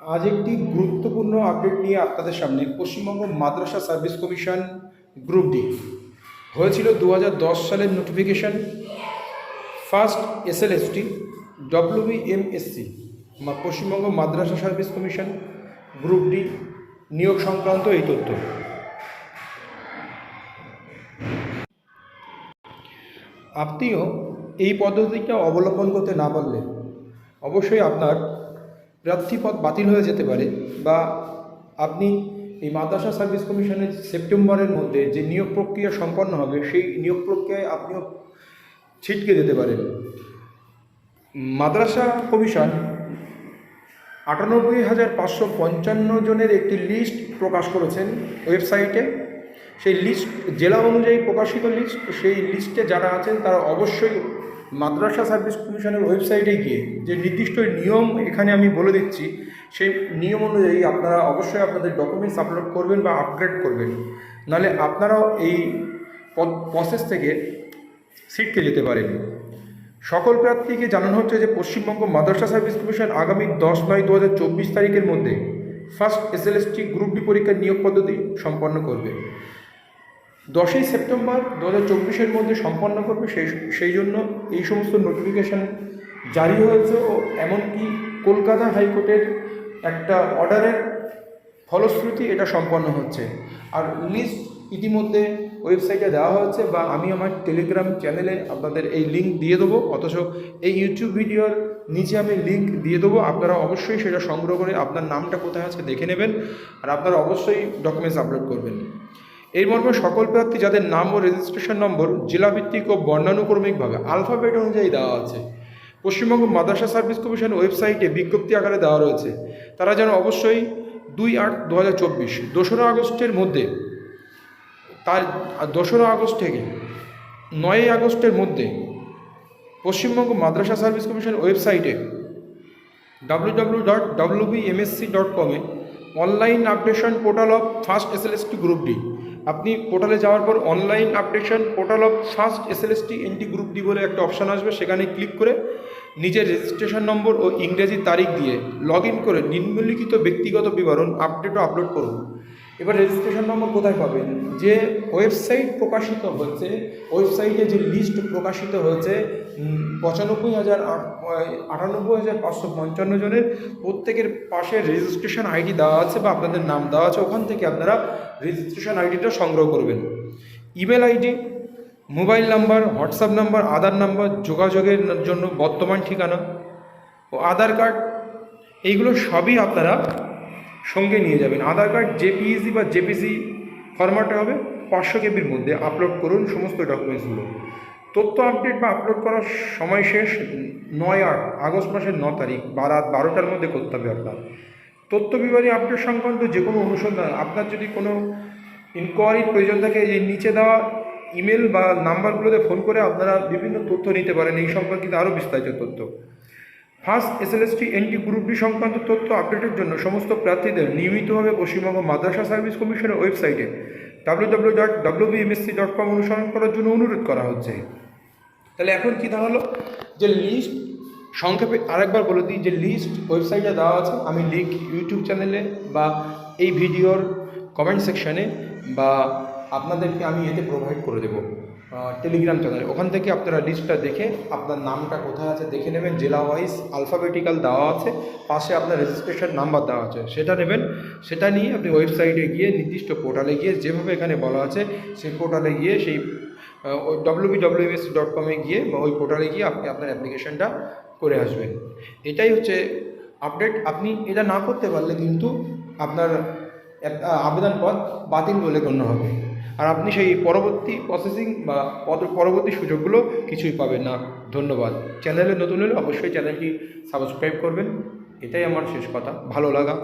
আজ একটি গুরুত্বপূর্ণ আপডেট নিয়ে আপনাদের সামনে Paschimbanga Madrasah service commission group D হয়েছিল দু হাজার দশ সালের notification first SLST WBMSC Paschimbanga Madrasah service commission group D নিয়োগ সংক্রান্ত এই তথ্য। আপনিও এই পদ্ধতিটা অবলম্বন করতে না পারলে অবশ্যই আপনার প্রার্থীপদ বাতিল হয়ে যেতে পারে বা আপনি এই মাদ্রাসা সার্ভিস কমিশনের সেপ্টেম্বরের মধ্যে যে নিয়োগ প্রক্রিয়া সম্পন্ন হবে, সেই নিয়োগ প্রক্রিয়ায় আপনিও ছিটকে যেতে পারেন। মাদ্রাসা কমিশন আটানব্বই হাজার পাঁচশো পঞ্চান্ন জনের একটি লিস্ট প্রকাশ করেছেন ওয়েবসাইটে। সেই লিস্ট, জেলা অনুযায়ী প্রকাশিত লিস্ট, সেই লিস্টে যারা আছেন তারা অবশ্যই মাদ্রাসা সার্ভিস কমিশনের ওয়েবসাইটে গিয়ে যে নির্দিষ্ট নিয়ম এখানে আমি বলে দিচ্ছি, সেই নিয়ম অনুযায়ী আপনারা অবশ্যই আপনাদের ডকুমেন্টস আপলোড করবেন বা আপগ্রেড করবেন। নাহলে আপনারাও এই প্রসেস থেকে সিটকে যেতে পারেন। সকল প্রার্থীকে জানানো হচ্ছে যে পশ্চিমবঙ্গ মাদ্রাসা সার্ভিস কমিশন আগামী দশ নয় দু তারিখের মধ্যে ফার্স্ট এসএলএসটি গ্রুপ ডি পরীক্ষার নিয়োগ পদ্ধতি সম্পন্ন করবে। দশই সেপ্টেম্বর দু হাজার চব্বিশের মধ্যে সম্পন্ন করবে সেই সেই জন্য এই সমস্ত নোটিফিকেশান জারি হয়েছে ও এমনকি কলকাতা হাইকোর্টের একটা অর্ডারের ফলশ্রুতি এটা সম্পন্ন হচ্ছে। আর লিস্ট ইতিমধ্যে ওয়েবসাইটে দেওয়া হয়েছে বা আমি আমার টেলিগ্রাম চ্যানেলে আপনাদের এই লিঙ্ক দিয়ে দেবো, অথচ এই ইউটিউব ভিডিওর নিচে আমি লিঙ্ক দিয়ে দেবো। আপনারা অবশ্যই সেটা সংগ্রহ করে আপনার নামটা কোথায় আছে দেখে নেবেন আর আপনারা অবশ্যই ডকুমেন্টস আপলোড করবেন। এই মর্মে সকল প্রার্থী যাদের নাম ও রেজিস্ট্রেশন নম্বর জেলাভিত্তিক ও বর্ণানুক্রমিকভাবে আলফাবেট অনুযায়ী দেওয়া আছে। পশ্চিমবঙ্গ মাদ্রাসা সার্ভিস কমিশন ওয়েবসাইটে বিজ্ঞপ্তি আকারে দেওয়া রয়েছে। তারা যেন অবশ্যই দুই আট দু হাজার চব্বিশ, দোসরা আগস্টের মধ্যে তার, দোসরা আগস্ট থেকে নয়ই আগস্টের মধ্যে পশ্চিমবঙ্গ মাদ্রাসা সার্ভিস কমিশন ওয়েবসাইটে W W dot WBMSC dot কমে online updation portal of first SLST group D আপনি পোর্টালে যাওয়ার পর online updation portal of first SLST NT group D বলে একটা অপশান আসবে, সেখানে ক্লিক করে নিজের রেজিস্ট্রেশন নম্বর ও ইংরেজি তারিখ দিয়ে লগ করে নিম্নলিখিত ব্যক্তিগত বিবরণ আপডেট ও আপলোড করুন। এবার রেজিস্ট্রেশন নম্বর কোথায় পাবেন? যে ওয়েবসাইট প্রকাশিত হয়েছে ওয়েবসাইটে যে লিস্ট প্রকাশিত হয়েছে পঁচানব্বই হাজার আট- আটানব্বই হাজার পাঁচশো পঞ্চান্ন জনের প্রত্যেকের পাশে রেজিস্ট্রেশন আইডি দেওয়া আছে বা আপনাদের নাম দেওয়া আছে, ওখান থেকে আপনারা রেজিস্ট্রেশন আইডিটা সংগ্রহ করবেন। Email ID mobile number WhatsApp number Aadhaar number যোগাযোগের জন্য বর্তমান ঠিকানা ও আধার কার্ড এইগুলো সবই আপনারা সঙ্গে নিয়ে যাবেন। আধার কার্ড জেপিইসি বা জেপিসি ফরম্যাটে হবে। পাঁচশো কেবির মধ্যে আপলোড করুন সমস্ত ডকুমেন্টসগুলো তথ্য আপডেট বা আপলোড করার সময় শেষ নয় আট, আগস্ট মাসের ন তারিখ বা রাত বারোটার মধ্যে করতে হবে আপনার। তথ্য বিবরণী আপডেট সংক্রান্ত যে কোনো অনুসন্ধান। আপনার যদি কোনো ইনকোয়ারির প্রয়োজন থাকে, এই নিচে দেওয়া ইমেল বা নাম্বারগুলোতে ফোন করে আপনারা বিভিন্ন তথ্য নিতে পারেন। এই সম্পর্কিত আরও বিস্তারিত তথ্য। First S L SLST NT group D সংক্রান্ত তথ্য আপডেটের জন্য সমস্ত প্রার্থীদের নিয়মিতভাবে পশ্চিমবঙ্গ মাদ্রাসা সার্ভিস কমিশনের ওয়েবসাইটে W W dot WBMSC dot com অনুসরণ করার জন্য অনুরোধ করা হচ্ছে। তাহলে এখন কী দাঁড়াল? যে লিস্ট সংক্ষেপে আরেকবার বলে দিই, যে লিস্ট ওয়েবসাইটে দেওয়া আছে, আমি লিঙ্ক ইউটিউব চ্যানেলে বা এই ভিডিওর কমেন্ট সেকশানে বা আপনাদেরকে আমি এতে প্রোভাইড করে দেবো। টেলিগ্রাম চ্যানেলে ওখান থেকে আপনারা লিস্টটা দেখে আপনার নামটা কোথায় আছে দেখে নেবেন জেলা ওয়াইজ আলফাবেটিক্যাল দেওয়া আছে পাশে আপনার রেজিস্ট্রেশন নাম্বার দেওয়া আছে। সেটা নেবেন সেটা নিয়ে আপনি ওয়েবসাইটে গিয়ে নির্দিষ্ট পোর্টালে গিয়ে যেভাবে এখানে বলা আছে সেই পোর্টালে গিয়ে সেই ডব্লিউএস ডট কমে গিয়ে বা ওই পোর্টালে গিয়ে আপনি আপনার অ্যাপ্লিকেশনটা করে আসবেন। এটাই হচ্ছে আপডেট আপনি এটা না করতে পারলে কিন্তু আপনার এক- আ, আবেদনপদ বাতিল বলে গণ্য হবে। আর আপনি সেই পরবর্তী প্রসেসিং বা পরবর্তী সুযোগগুলো কিছুই পাবেন না। ধন্যবাদ। চ্যানেলে নতুন হলে অবশ্যই চ্যানেলটি সাবস্ক্রাইব করবেন। এটাই আমার শেষ কথা। ভালো লাগা।